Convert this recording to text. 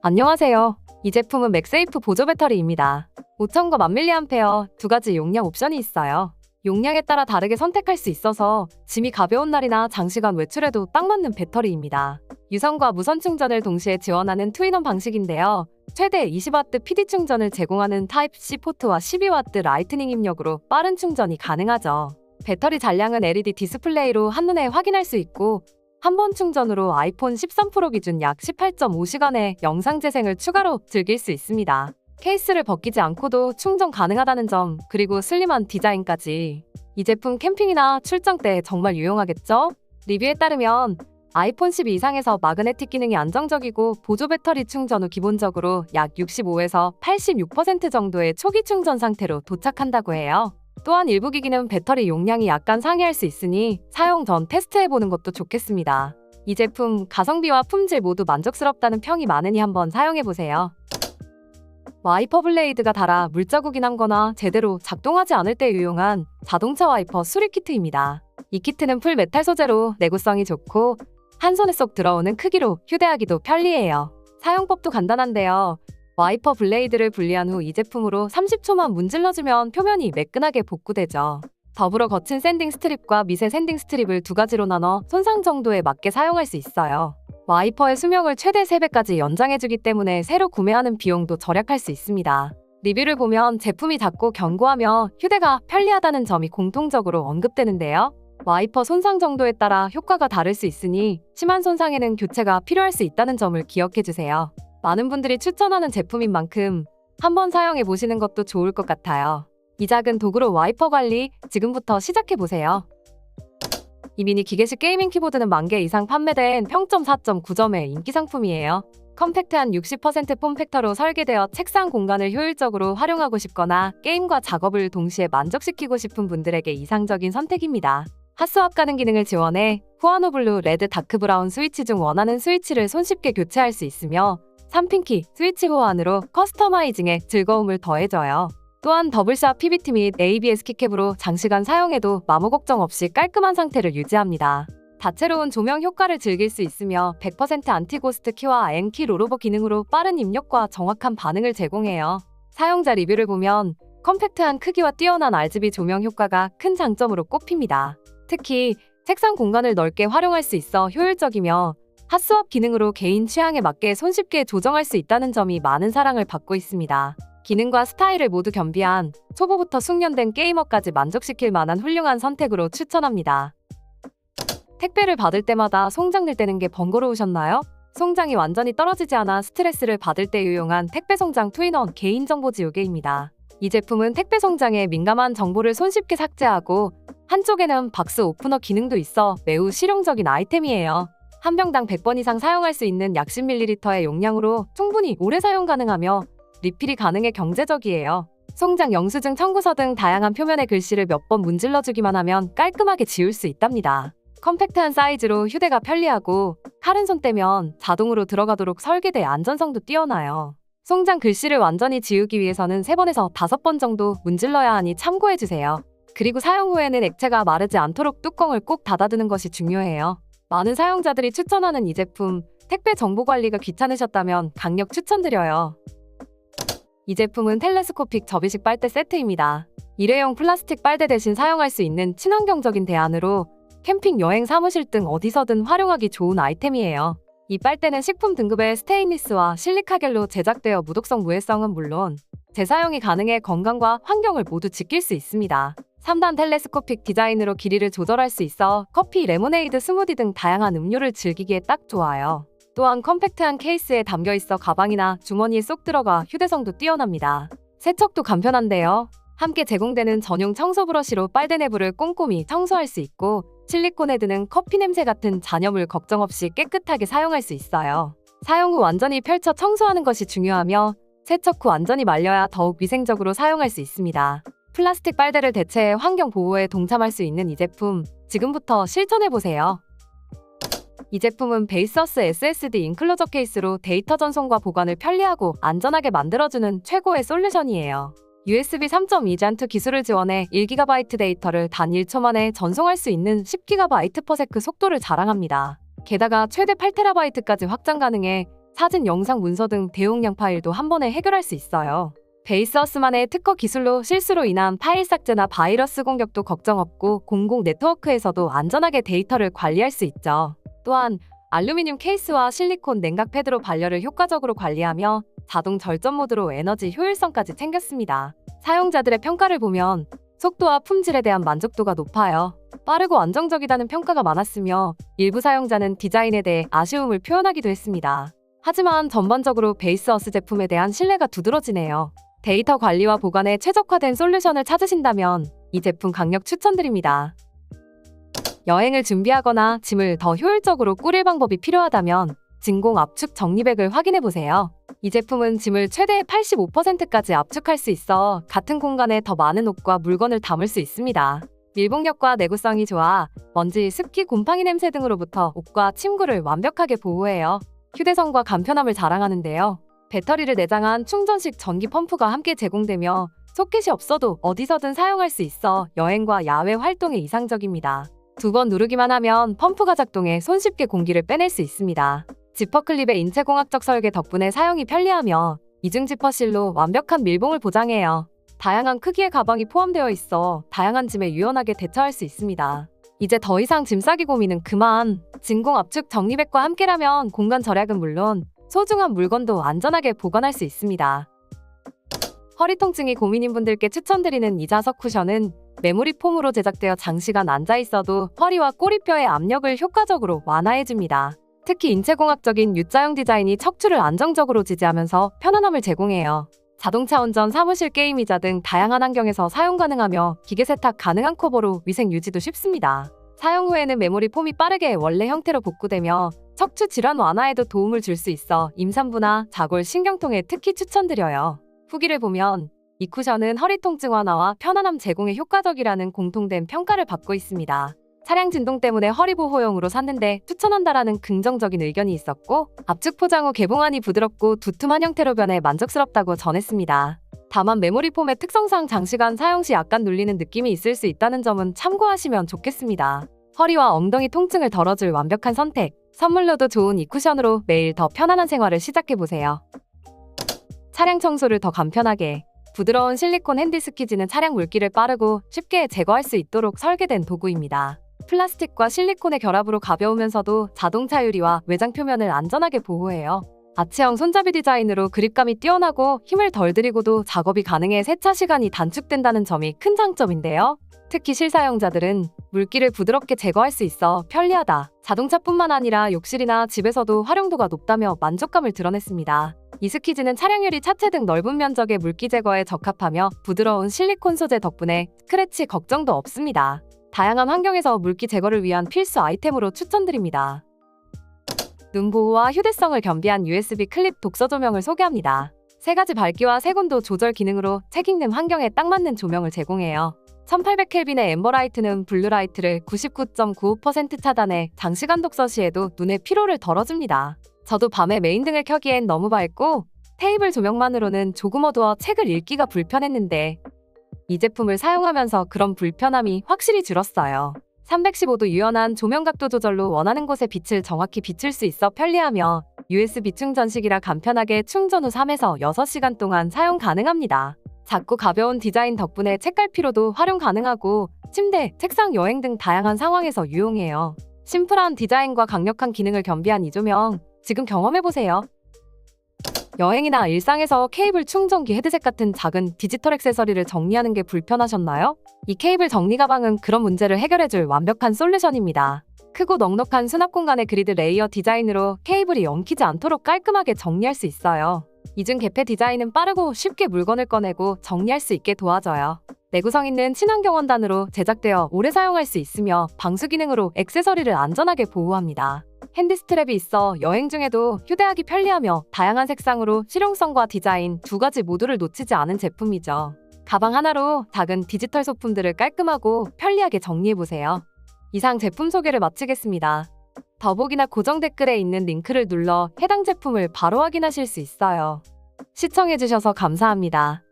안녕하세요. 이 제품은 맥세이프 보조 배터리입니다. 5000과 1000mAh 두 가지 용량 옵션이 있어요. 용량에 따라 다르게 선택할 수 있어서 짐이 가벼운 날이나 장시간 외출에도 딱 맞는 배터리입니다. 유선과 무선 충전을 동시에 지원하는 투인원 방식인데요. 최대 20W PD 충전을 제공하는 타입C 포트와 12W 라이트닝 입력으로 빠른 충전이 가능하죠. 배터리 잔량은 LED 디스플레이로 한눈에 확인할 수 있고 한 번 충전으로 아이폰 13 프로 기준 약 18.5시간의 영상 재생을 추가로 즐길 수 있습니다. 케이스를 벗기지 않고도 충전 가능하다는 점, 그리고 슬림한 디자인까지. 이 제품 캠핑이나 출장 때 정말 유용하겠죠? 리뷰에 따르면 아이폰 12 이상에서 마그네틱 기능이 안정적이고 보조 배터리 충전 후 기본적으로 약 65에서 86% 정도의 초기 충전 상태로 도착한다고 해요. 또한 일부 기기는 배터리 용량이 약간 상회할 수 있으니 사용 전 테스트해보는 것도 좋겠습니다. 이 제품 가성비와 품질 모두 만족스럽다는 평이 많으니 한번 사용해보세요. 와이퍼 블레이드가 닳아 물자국이 남거나 제대로 작동하지 않을 때 유용한 자동차 와이퍼 수리 키트입니다. 이 키트는 풀 메탈 소재로 내구성이 좋고 한 손에 쏙 들어오는 크기로 휴대하기도 편리해요. 사용법도 간단한데요. 와이퍼 블레이드를 분리한 후 이 제품으로 30초만 문질러주면 표면이 매끈하게 복구되죠. 더불어 거친 샌딩 스트립과 미세 샌딩 스트립을 두 가지로 나눠 손상 정도에 맞게 사용할 수 있어요. 와이퍼의 수명을 최대 3배까지 연장해주기 때문에 새로 구매하는 비용도 절약할 수 있습니다. 리뷰를 보면 제품이 작고 견고하며 휴대가 편리하다는 점이 공통적으로 언급되는데요. 와이퍼 손상 정도에 따라 효과가 다를 수 있으니 심한 손상에는 교체가 필요할 수 있다는 점을 기억해주세요. 많은 분들이 추천하는 제품인 만큼 한번 사용해 보시는 것도 좋을 것 같아요. 이 작은 도구로 와이퍼 관리 지금부터 시작해 보세요. 이 미니 기계식 게이밍 키보드는 만 개 이상 판매된 평점 4.9점의 인기 상품이에요. 컴팩트한 60% 폼팩터로 설계되어 책상 공간을 효율적으로 활용하고 싶거나 게임과 작업을 동시에 만족시키고 싶은 분들에게 이상적인 선택입니다. 핫스왑 가능 기능을 지원해 후아노 블루, 레드, 다크 브라운 스위치 중 원하는 스위치를 손쉽게 교체할 수 있으며 3핀키 스위치 호환으로 커스터마이징에 즐거움을 더해줘요. 또한 더블샷 PBT 및 ABS 키캡으로 장시간 사용해도 마모 걱정 없이 깔끔한 상태를 유지합니다. 다채로운 조명 효과를 즐길 수 있으며 100% 안티고스트 키와 N키 롤오버 기능으로 빠른 입력과 정확한 반응을 제공해요. 사용자 리뷰를 보면 컴팩트한 크기와 뛰어난 RGB 조명 효과가 큰 장점으로 꼽힙니다. 특히 책상 공간을 넓게 활용할 수 있어 효율적이며 핫스왑 기능으로 개인 취향에 맞게 손쉽게 조정할 수 있다는 점이 많은 사랑을 받고 있습니다. 기능과 스타일을 모두 겸비한 초보부터 숙련된 게이머까지 만족시킬 만한 훌륭한 선택으로 추천합니다. 택배를 받을 때마다 송장 낼 때는 게 번거로우셨나요? 송장이 완전히 떨어지지 않아 스트레스를 받을 때 유용한 택배 송장 투인원 개인정보 지우개입니다. 이 제품은 택배 송장에 민감한 정보를 손쉽게 삭제하고 한쪽에는 박스 오프너 기능도 있어 매우 실용적인 아이템이에요. 한 병당 100번 이상 사용할 수 있는 약 10ml의 용량으로 충분히 오래 사용 가능하며 리필이 가능해 경제적이에요. 송장 영수증 청구서 등 다양한 표면의 글씨를 몇 번 문질러 주기만 하면 깔끔하게 지울 수 있답니다. 컴팩트한 사이즈로 휴대가 편리하고 칼은 손 떼면 자동으로 들어가도록 설계돼 안전성도 뛰어나요. 송장 글씨를 완전히 지우기 위해서는 3번에서 5번 정도 문질러야 하니 참고해주세요. 그리고 사용 후에는 액체가 마르지 않도록 뚜껑을 꼭 닫아두는 것이 중요해요. 많은 사용자들이 추천하는 이 제품, 택배 정보 관리가 귀찮으셨다면 강력 추천드려요. 이 제품은 텔레스코픽 접이식 빨대 세트입니다. 일회용 플라스틱 빨대 대신 사용할 수 있는 친환경적인 대안으로 캠핑, 여행, 사무실 등 어디서든 활용하기 좋은 아이템이에요. 이 빨대는 식품 등급의 스테인리스와 실리카겔로 제작되어 무독성 무해성은 물론 재사용이 가능해 건강과 환경을 모두 지킬 수 있습니다. 3단 텔레스코픽 디자인으로 길이를 조절할 수 있어 커피, 레모네이드, 스무디 등 다양한 음료를 즐기기에 딱 좋아요. 또한 컴팩트한 케이스에 담겨 있어 가방이나 주머니에 쏙 들어가 휴대성도 뛰어납니다. 세척도 간편한데요. 함께 제공되는 전용 청소 브러쉬로 빨대 내부를 꼼꼼히 청소할 수 있고 실리콘에 드는 커피 냄새 같은 잔여물 걱정 없이 깨끗하게 사용할 수 있어요. 사용 후 완전히 펼쳐 청소하는 것이 중요하며 세척 후 완전히 말려야 더욱 위생적으로 사용할 수 있습니다. 플라스틱 빨대를 대체해 환경 보호에 동참할 수 있는 이 제품 지금부터 실천해 보세요. 이 제품은 베이서스 SSD 인클로저 케이스로 데이터 전송과 보관을 편리하고 안전하게 만들어주는 최고의 솔루션이에요. USB 3.2 잔투 기술을 지원해 1GB 데이터를 단 1초 만에 전송할 수 있는 10GB/s 속도를 자랑합니다. 게다가 최대 8TB까지 확장 가능해 사진, 영상, 문서 등 대용량 파일도 한 번에 해결할 수 있어요. 베이스어스만의 특허 기술로 실수로 인한 파일 삭제나 바이러스 공격도 걱정 없고 공공 네트워크에서도 안전하게 데이터를 관리할 수 있죠. 또한 알루미늄 케이스와 실리콘 냉각 패드로 발열을 효과적으로 관리하며 자동 절전 모드로 에너지 효율성까지 챙겼습니다. 사용자들의 평가를 보면 속도와 품질에 대한 만족도가 높아요. 빠르고 안정적이다는 평가가 많았으며 일부 사용자는 디자인에 대해 아쉬움을 표현하기도 했습니다. 하지만 전반적으로 베이스어스 제품에 대한 신뢰가 두드러지네요. 데이터 관리와 보관에 최적화된 솔루션을 찾으신다면 이 제품 강력 추천드립니다. 여행을 준비하거나 짐을 더 효율적으로 꾸릴 방법이 필요하다면 진공 압축 정리백을 확인해 보세요. 이 제품은 짐을 최대 85%까지 압축할 수 있어 같은 공간에 더 많은 옷과 물건을 담을 수 있습니다. 밀봉력과 내구성이 좋아 먼지, 습기, 곰팡이 냄새 등으로부터 옷과 침구를 완벽하게 보호해요. 휴대성과 간편함을 자랑하는데요. 배터리를 내장한 충전식 전기 펌프가 함께 제공되며 소켓이 없어도 어디서든 사용할 수 있어 여행과 야외 활동에 이상적입니다. 두 번 누르기만 하면 펌프가 작동해 손쉽게 공기를 빼낼 수 있습니다. 지퍼 클립의 인체공학적 설계 덕분에 사용이 편리하며 이중 지퍼실로 완벽한 밀봉을 보장해요. 다양한 크기의 가방이 포함되어 있어 다양한 짐에 유연하게 대처할 수 있습니다. 이제 더 이상 짐 싸기 고민은 그만. 진공 압축 정리백과 함께라면 공간 절약은 물론 소중한 물건도 안전하게 보관할 수 있습니다. 허리 통증이 고민인 분들께 추천드리는 이 자석 쿠션은 메모리 폼으로 제작되어 장시간 앉아 있어도 허리와 꼬리뼈의 압력을 효과적으로 완화해줍니다. 특히 인체공학적인 U자형 디자인이 척추를 안정적으로 지지하면서 편안함을 제공해요. 자동차 운전, 사무실 게임이자 등 다양한 환경에서 사용 가능하며 기계 세탁 가능한 커버로 위생 유지도 쉽습니다. 사용 후에는 메모리 폼이 빠르게 원래 형태로 복구되며 척추 질환 완화에도 도움을 줄 수 있어 임산부나 자골 신경통에 특히 추천드려요. 후기를 보면 이 쿠션은 허리 통증 완화와 편안함 제공에 효과적이라는 공통된 평가를 받고 있습니다. 차량 진동 때문에 허리 보호용으로 샀는데 추천한다라는 긍정적인 의견이 있었고 압축 포장 후 개봉하니 부드럽고 두툼한 형태로 변해 만족스럽다고 전했습니다. 다만 메모리 폼의 특성상 장시간 사용 시 약간 눌리는 느낌이 있을 수 있다는 점은 참고하시면 좋겠습니다. 허리와 엉덩이 통증을 덜어줄 완벽한 선택. 선물로도 좋은 이 쿠션으로 매일 더 편안한 생활을 시작해보세요. 차량 청소를 더 간편하게. 부드러운 실리콘 핸디 스키즈는 차량 물기를 빠르고 쉽게 제거할 수 있도록 설계된 도구입니다. 플라스틱과 실리콘의 결합으로 가벼우면서도 자동차 유리와 외장 표면을 안전하게 보호해요. 아치형 손잡이 디자인으로 그립감이 뛰어나고 힘을 덜 들이고도 작업이 가능해 세차 시간이 단축된다는 점이 큰 장점인데요. 특히 실사용자들은 물기를 부드럽게 제거할 수 있어 편리하다. 자동차뿐만 아니라 욕실이나 집에서도 활용도가 높다며 만족감을 드러냈습니다. 이 스키즈는 차량 유리 차체 등 넓은 면적의 물기 제거에 적합하며 부드러운 실리콘 소재 덕분에 스크래치 걱정도 없습니다. 다양한 환경에서 물기 제거를 위한 필수 아이템으로 추천드립니다. 눈 보호와 휴대성을 겸비한 USB 클립 독서 조명을 소개합니다. 세 가지 밝기와 색온도 조절 기능으로 책 읽는 환경에 딱 맞는 조명을 제공해요. 1800켈빈의 엠버라이트는 블루라이트를 99.95% 차단해 장시간 독서 시에도 눈의 피로를 덜어줍니다. 저도 밤에 메인 등을 켜기엔 너무 밝고 테이블 조명만으로는 조금 어두워 책을 읽기가 불편했는데 이 제품을 사용하면서 그런 불편함이 확실히 줄었어요. 315도 유연한 조명 각도 조절로 원하는 곳에 빛을 정확히 비출 수 있어 편리하며 USB 충전식이라 간편하게 충전 후 3에서 6시간 동안 사용 가능합니다. 작고 가벼운 디자인 덕분에 책갈 피로도 활용 가능하고 침대, 책상, 여행 등 다양한 상황에서 유용해요. 심플한 디자인과 강력한 기능을 겸비한 이 조명 지금 경험해보세요. 여행이나 일상에서 케이블 충전기 헤드셋 같은 작은 디지털 액세서리를 정리하는 게 불편하셨나요? 이 케이블 정리 가방은 그런 문제를 해결해줄 완벽한 솔루션입니다. 크고 넉넉한 수납 공간의 그리드 레이어 디자인으로 케이블이 엉키지 않도록 깔끔하게 정리할 수 있어요. 이중 개폐 디자인은 빠르고 쉽게 물건을 꺼내고 정리할 수 있게 도와줘요. 내구성 있는 친환경 원단으로 제작되어 오래 사용할 수 있으며 방수 기능으로 액세서리를 안전하게 보호합니다. 핸드 스트랩이 있어 여행 중에도 휴대하기 편리하며 다양한 색상으로 실용성과 디자인 두 가지 모두를 놓치지 않은 제품이죠. 가방 하나로 작은 디지털 소품들을 깔끔하고 편리하게 정리해보세요. 이상 제품 소개를 마치겠습니다. 더보기나 고정 댓글에 있는 링크를 눌러 해당 제품을 바로 확인하실 수 있어요. 시청해주셔서 감사합니다.